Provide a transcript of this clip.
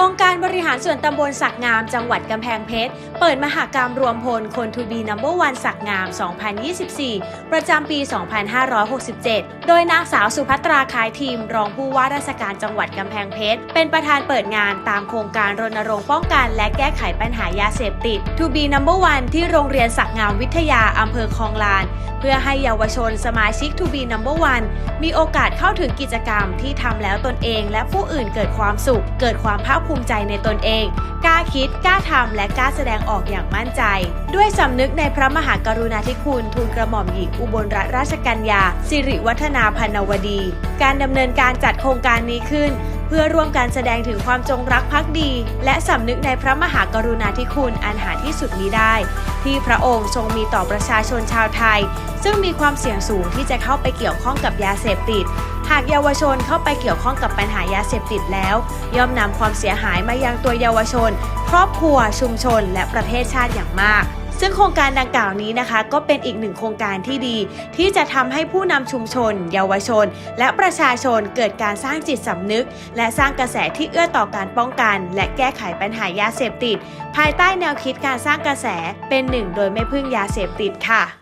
องค์การบริหารส่วนตำบลสักงามจังหวัดกำแพงเพชร เปิดมหากรรมรวมพลคนทูบีนัมเบอร์วันสักงาม 2024 ประจำปี 2567 โดยนางสาวสุภัตราคายทีม รองผู้ว่าราชการจังหวัดกำแพงเพชร เป็นประธานเปิดงานตามโครงการรณรงค์ป้องกัน และแก้ไขปัญหายาเสพติดทูบีนัมเบอร์วันที่โรงเรียนสักงามวิทยาอำเภอคลองลาน เพื่อให้เยาวชนสมาชิก To be number one มีโอกาสเข้าถึงกิจกรรมที่ทำแล้วตนเอง และผู้อื่นเกิดความสุข เกิดความภาคภูมิใจในตนเอง กล้าคิด กล้าทำและกล้าแสดงออกอย่างมั่นใจ ด้วยสำนึกในพระมหากรุณาธิคุณทูลกระหม่อมหญิงอุบลรัตนราชกัญญาสิริวัฒนาพันวดี การดำเนินการจัดโครงการนี้ขึ้น เพื่อร่วมการแสดงถึงความจงรักภักดี และสำนึกในพระมหากรุณาธิคุณอันหาที่สุดมิได้ ที่พระองค์ทรงมีต่อประชาชนชาวไทย ซึ่งมีความเสี่ยงสูงที่จะเข้าไปเกี่ยวข้องกับยาเสพติด หากเยาวชนเข้าไปเกี่ยวข้องกับปัญหายาเสพติดแล้ว ย่อมนำความเสียหายมายังตัวเยาวชน ครอบครัวชุมชน และประเทศชาติอย่างมาก ซึ่งโครงการดังกล่าวนี้นะคะ ก็เป็นอีกหนึ่งโครงการที่ดี ที่จะทำให้ผู้นำชุมชน เยาวชน และประชาชนเกิดการสร้างจิตสำนึก และสร้างกระแสที่เอื้อต่อการป้องกัน และแก้ไขปัญหายาเสพติด ภายใต้แนวคิดการสร้างกระแสเป็นหนึ่งโดยไม่พึ่งยาเสพติดค่ะ